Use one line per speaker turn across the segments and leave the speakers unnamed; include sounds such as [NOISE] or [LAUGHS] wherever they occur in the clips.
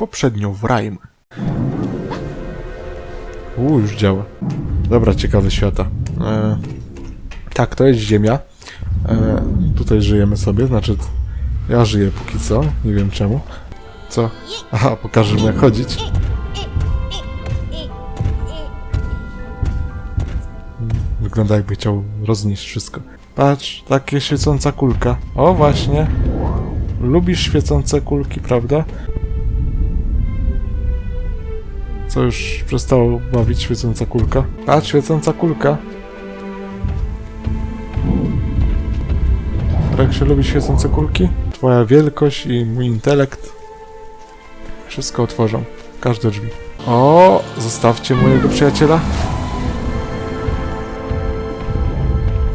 poprzednio w Rime. Uuu, już działa. Dobra, ciekawy świata. E, tak, to jest Ziemia. E, tutaj żyjemy sobie, znaczy ja żyję póki co, nie wiem czemu. Co? Aha, pokażę mu jak chodzić. Wygląda jakby chciał roznieść wszystko. Patrz, takie świecąca kulka. O, właśnie. Lubisz świecące kulki, prawda? Co już przestało bawić świecąca kulka? Patrz, świecąca kulka. Jak się lubi świecące kulki? Twoja wielkość i mój intelekt wszystko otworzą. Każde drzwi. O, zostawcie mojego przyjaciela.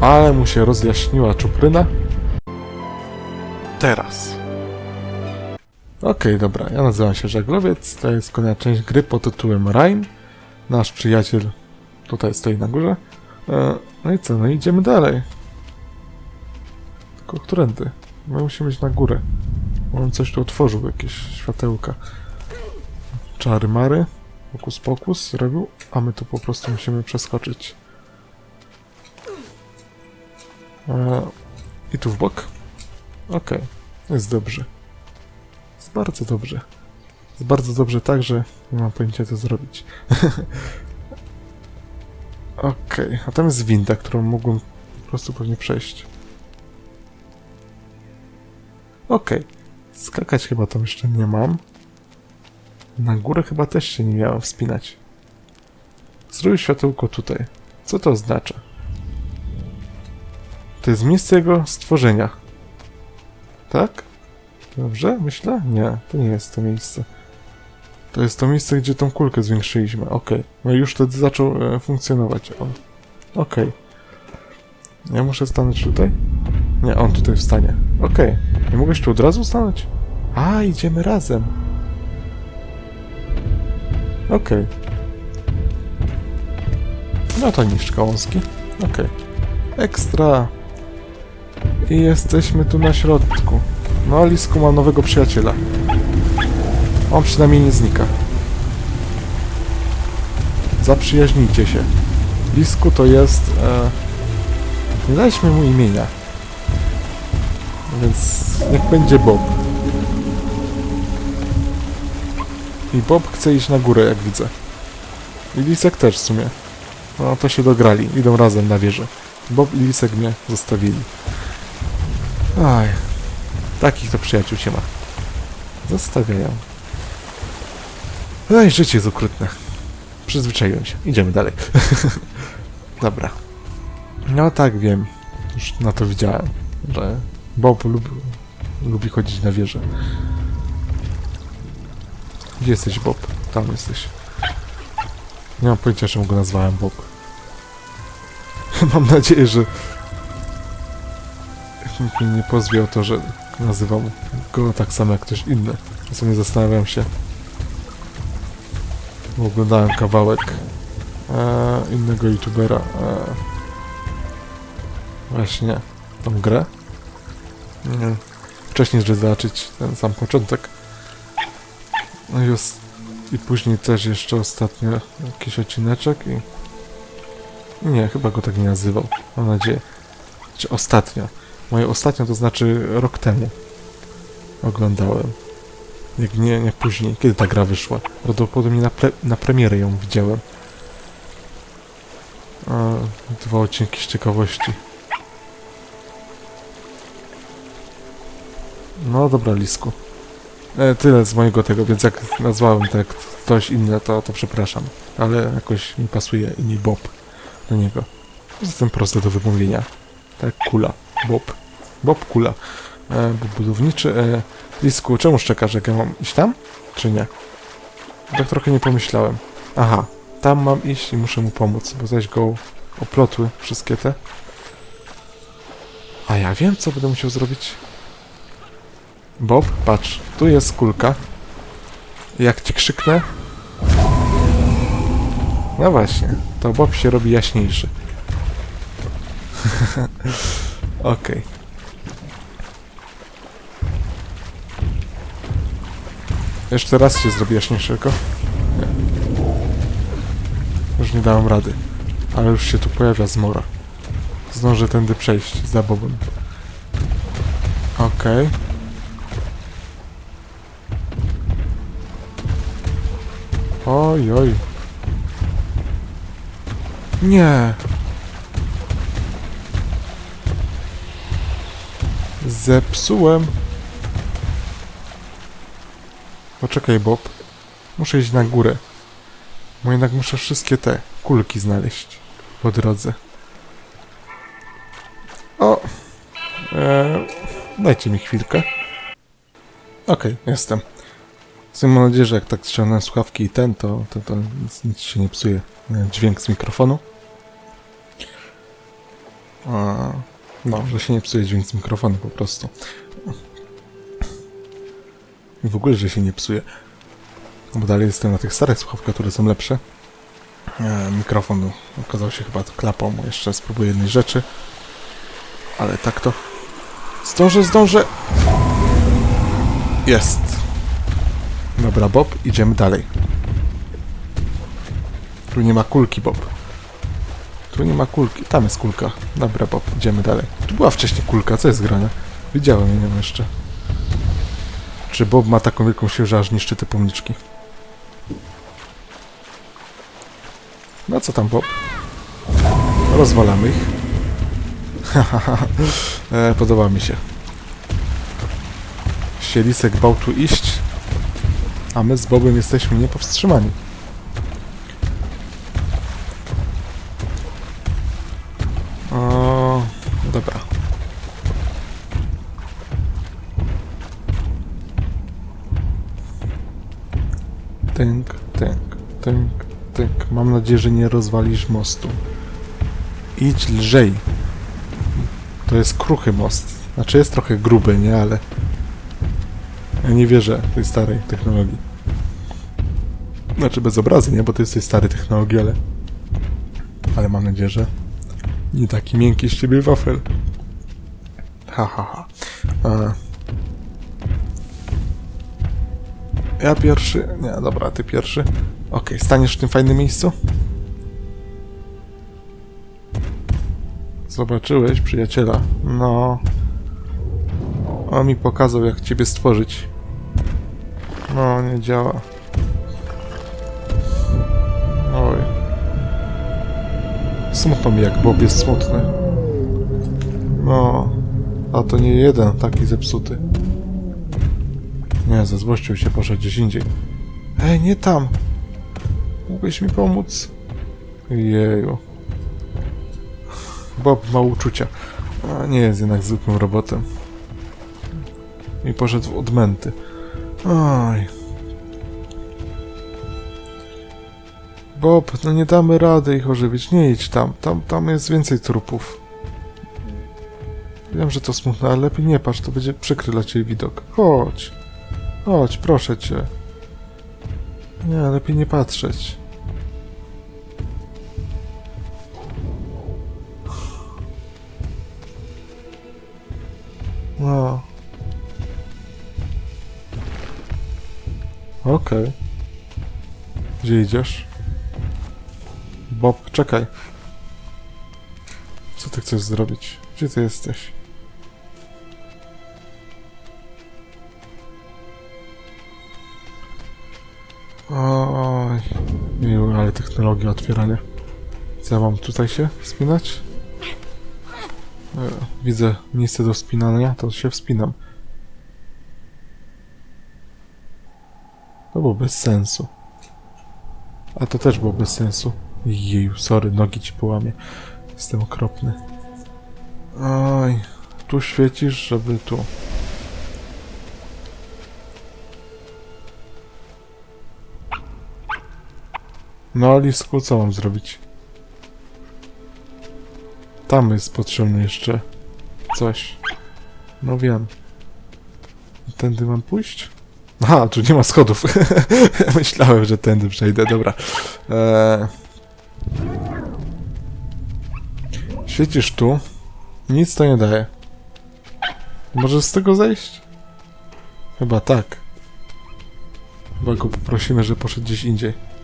Ale mu się rozjaśniła czupryna. Teraz. Okej, dobra. Ja nazywam się Żaglowiec. To jest kolejna część gry pod tytułem Rime. Nasz przyjaciel tutaj stoi na górze. E, no i co? No idziemy dalej. Tylko którędy? My musimy iść na górę. On coś tu otworzył, jakieś światełka. Czary mary. Pokus pokus zrobił, a my tu po prostu musimy przeskoczyć. E, I tu w bok. Okej, jest dobrze. Jest bardzo dobrze. Jest bardzo dobrze tak, że nie mam pojęcia co zrobić. [LAUGHS] Okej, a tam jest winda, którą mógłbym po prostu pewnie przejść. Okej, skakać chyba tam jeszcze nie mam. Na górę chyba też się nie miałem wspinać. Zrobił światełko tutaj. Co to oznacza? To jest miejsce jego stworzenia. Tak? Dobrze, myślę? Nie, to nie jest to miejsce. To jest to miejsce, gdzie tą kulkę zwiększyliśmy. Okej. No już wtedy zaczął e, funkcjonować on. Okej. Ja muszę stanąć tutaj? Nie, on tutaj wstanie. Okej. Nie mogłeś tu od razu stanąć? A, idziemy razem. Okej. No to niszcz gałązki. Okej. Ekstra. I jesteśmy tu na środku. No, Lisku ma nowego przyjaciela. On przynajmniej nie znika. Zaprzyjaźnijcie się. Lisku to jest... E... Nie daliśmy mu imienia. Więc niech będzie Bob. I Bob chce iść na górę, jak widzę. I Lisek też w sumie. No to się dograli. Idą razem na wieżę. Bob i Lisek mnie zostawili. Aj. Takich to przyjaciół się ma. Zostawiają. Ej, życie jest okrutne. Przyzwyczaiłem się. Idziemy dalej. [LAUGHS] Dobra. No tak, wiem. Już na to widziałem, że Bob lubi, lubi chodzić na wieżę. Gdzie jesteś, Bob? Tam jesteś. Nie mam pojęcia, czemu go nazwałem Bob. [LAUGHS] mam nadzieję, że nikt mnie nie pozwie o to, że nazywam go tak samo jak ktoś inny. Czasami zastanawiam się, bo oglądałem kawałek e, innego youtubera. E, właśnie tą grę. Nie. Wcześniej, żeby zobaczyć ten sam początek. No i, i później też jeszcze ostatnio jakiś odcineczek i... Nie, chyba go tak nie nazywał. Mam nadzieję. Czy ostatnio. Moje ostatnio to znaczy rok temu. Oglądałem. Jak nie, jak później. Kiedy ta gra wyszła? Prawdopodobnie na, pre, na premierę ją widziałem. A, dwa odcinki z ciekawości. No dobra, Lisku. E, tyle z mojego tego, więc jak nazwałem tak ktoś inny, to, to przepraszam. Ale jakoś mi pasuje imię Bob do niego. Jestem prosty do wymówienia. Tak, kula. Bob. Bob Kula. E, Bob budowniczy. E, Lisku, czemu szczekasz, jak ja mam iść tam? Czy nie? Tak trochę nie pomyślałem. Aha, tam mam iść i muszę mu pomóc, bo zaś go oplotły wszystkie te. A ja wiem, co będę musiał zrobić. Bob, patrz, tu jest kulka. Jak ci krzyknę... No właśnie, to Bob się robi jaśniejszy. [LAUGHS] Okej. Jeszcze raz się zrobi jaśniejszego. Nie. Już nie dałem rady. Ale już się tu pojawia zmora. Zdążę tędy przejść za Bobem. Okej. Oj, oj. Nie. Zepsułem. Poczekaj, Bob. Muszę iść na górę. Bo jednak muszę wszystkie te kulki znaleźć po drodze. O! Eee, dajcie mi chwilkę. Okej, jestem. W sumie mam nadzieję, że jak tak ściągnę słuchawki i ten, to, to, to nic, nic się nie psuje. e, Dźwięk z mikrofonu. A, no, że się nie psuje dźwięk z mikrofonu po prostu. I w ogóle, że się nie psuje. Bo dalej jestem na tych starych słuchawkach, które są lepsze. E, mikrofon okazał się chyba klapą. Jeszcze spróbuję jednej rzeczy. Ale tak to... Zdążę, zdążę! Jest! Dobra, Bob, idziemy dalej. Tu nie ma kulki, Bob. Tu nie ma kulki. Tam jest kulka. Dobra, Bob, idziemy dalej. Tu była wcześniej kulka, co jest grane? Widziałem ją jeszcze. Czy Bob ma taką wielką siłę, że aż niszczy te pomniczki? No co tam, Bob? Rozwalamy ich. [LAUGHS] e, podoba mi się. Sielisek bał tu iść, a my z Bobem jesteśmy niepowstrzymani. Tynk, tynk, tynk, tynk. Mam nadzieję, że nie rozwalisz mostu. Idź lżej. To jest kruchy most. Znaczy jest trochę gruby, nie? Ale... Ja nie wierzę tej starej technologii. Znaczy bez obrazy, nie? Bo to jest tej starej technologii, ale... Ale mam nadzieję, że... Nie taki miękki z ciebie wafel. Ha, ha, ha. A... Ja pierwszy... Nie, dobra, ty pierwszy. Okej, staniesz w tym fajnym miejscu? Zobaczyłeś przyjaciela. No. On mi pokazał, jak ciebie stworzyć. No, nie działa. Oj. Smutno mi, jak Bob jest smutny. No. A to nie jeden taki zepsuty. Nie, ze złością się poszedł gdzieś indziej. Ej, nie tam! Mógłbyś mi pomóc? Jeju. Bob ma uczucia. A nie jest jednak zwykłym robotem. I poszedł w odmęty. Oj. Bob, no nie damy rady ich ożywić. Nie idź tam. Tam, tam jest więcej trupów. Wiem, że to smutne, ale lepiej nie patrz, to będzie przykry dla ciebie widok. Chodź. Chodź, proszę cię. Nie, lepiej nie patrzeć. No. Okej. Gdzie idziesz? Bob, czekaj. Co ty chcesz zrobić? Gdzie ty jesteś? Oj. Miły, ale technologia otwierania. Co ja mam tutaj się wspinać? E, Widzę miejsce do wspinania, to się wspinam. To było bez sensu. A to też było bez sensu. Jeju, sorry, nogi ci połamie. Jestem okropny. Oj, tu świecisz, żeby tu. No, Lisku, co mam zrobić? Tam jest potrzebne jeszcze coś. No wiem. Tędy mam pójść? Aha, tu nie ma schodów. [LAUGHS] Myślałem, że tędy przejdę, dobra. Eee... Świecisz tu. Nic to nie daje. Możesz z tego zejść? Chyba tak. Chyba go poprosimy, że poszedł gdzieś indziej.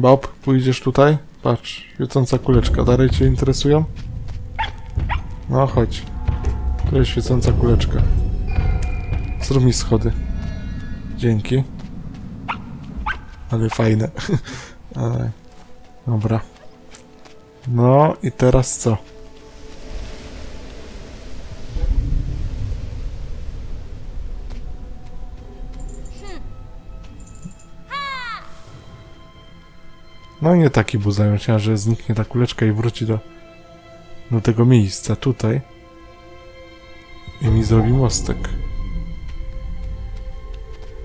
Bob, pójdziesz tutaj? Patrz, świecąca kuleczka. Dalej cię interesują? No, chodź. Tu jest świecąca kuleczka. Zrób mi schody. Dzięki. Ale fajne. [LAUGHS] Dobra. No i teraz co? No nie taki buzają się, że zniknie ta kuleczka i wróci do, do tego miejsca tutaj. I mi zrobi mostek.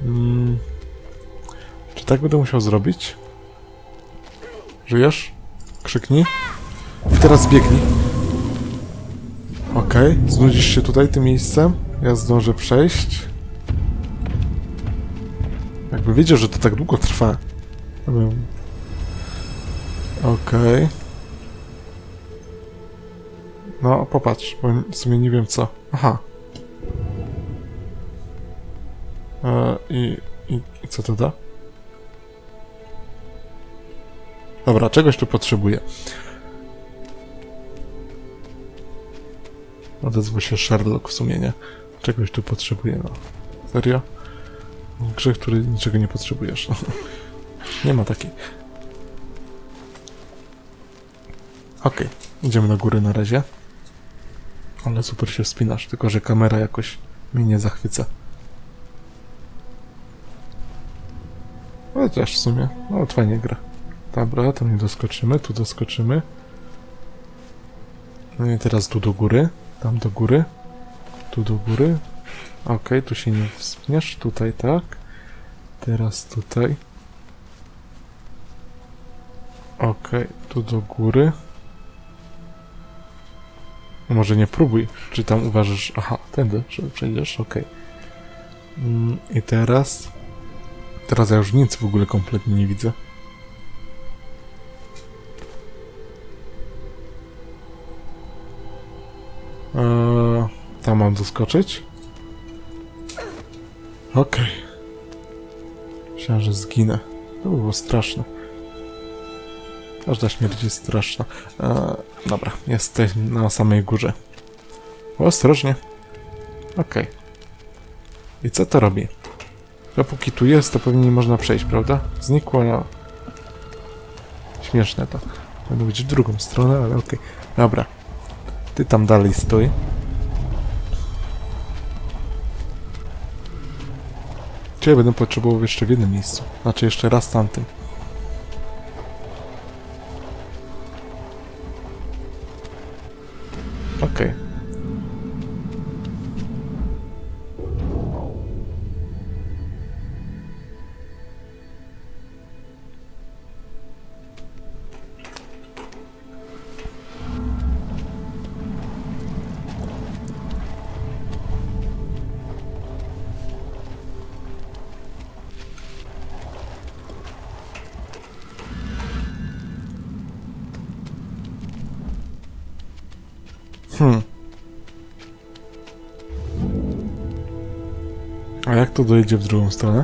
Mm. Czy tak będę musiał zrobić? Żyjesz? Krzyknij. I teraz biegnij. Okej, znudzisz się tutaj tym miejscem? Ja zdążę przejść. Jakby wiedział, że to tak długo trwa. Okej. No, popatrz, bo w sumie nie wiem co. Aha. E, i, i, I co to da? Dobra, czegoś tu potrzebuję. Odezwał się Sherlock w sumie, nie? Czegoś tu potrzebuję, no. Serio? Grzech, który niczego nie potrzebujesz. [LAUGHS] nie ma takiej. Okej, idziemy do góry na razie. Ale super się wspinasz, tylko że kamera jakoś mnie nie zachwyca. Chociaż w sumie, no fajnie gra. Dobra, tam nie doskoczymy, tu doskoczymy. No i teraz tu do góry, tam do góry, tu do góry. Okej, tu się nie wspniesz, tutaj tak. Teraz tutaj. Okej, tu do góry. Może nie próbuj. Czy tam uważasz... Aha, tędy, przejdziesz, okej. Mm, I teraz... Teraz ja już nic w ogóle kompletnie nie widzę. Eee, tam mam doskoczyć? Okej. Myślałem, że zginę. To by było straszne. Każda śmierć jest straszna. Eee, dobra, jesteś na samej górze. Ostrożnie. Okej. I co to robi? Dopóki tu jest, to pewnie nie można przejść, prawda? Znikło, no. Śmieszne to. Będę być w drugą stronę, ale okej. Dobra. Ty tam dalej stój. Ciebie będę potrzebował jeszcze w jednym miejscu. Znaczy jeszcze raz tamtym. Hmm. A jak to dojedzie w drugą stronę?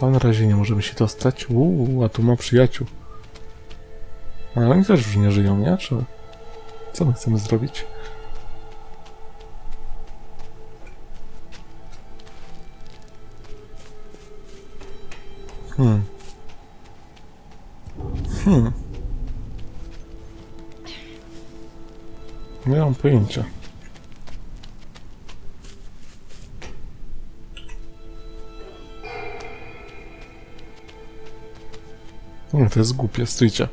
A na razie nie możemy się dostać. Uuu, a tu ma przyjaciół. A oni też już nie żyją, nie? Czy... Co my chcemy zrobić? Hmm. Pojęcia. Nie, to jest głupie, stójcie.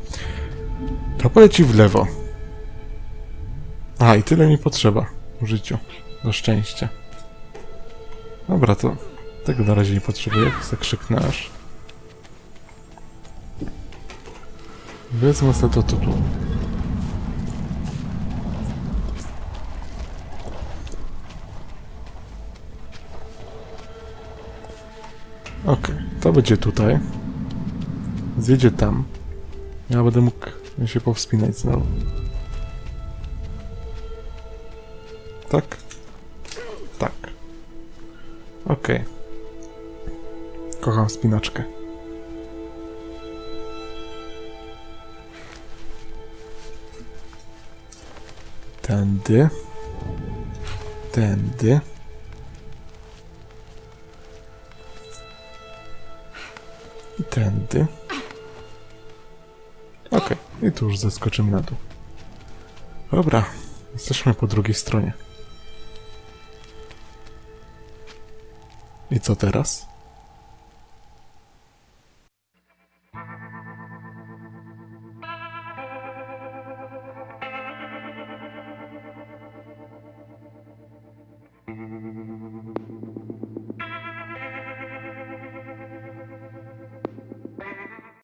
To poleci w lewo. A, i tyle mi potrzeba w życiu. Do szczęścia. Dobra, to tego na razie nie potrzebuję, jak zakrzyknę aż. Wezmę sobie to tu. Okej, to będzie tutaj. Zjedzie tam. Ja będę mógł się powspinać znowu. Tak? Tak. Okej. Kocham spinaczkę. Tędy. Tędy. I tędy. Okej, i tu już zeskoczymy na dół. Dobra, jesteśmy po drugiej stronie. I co teraz?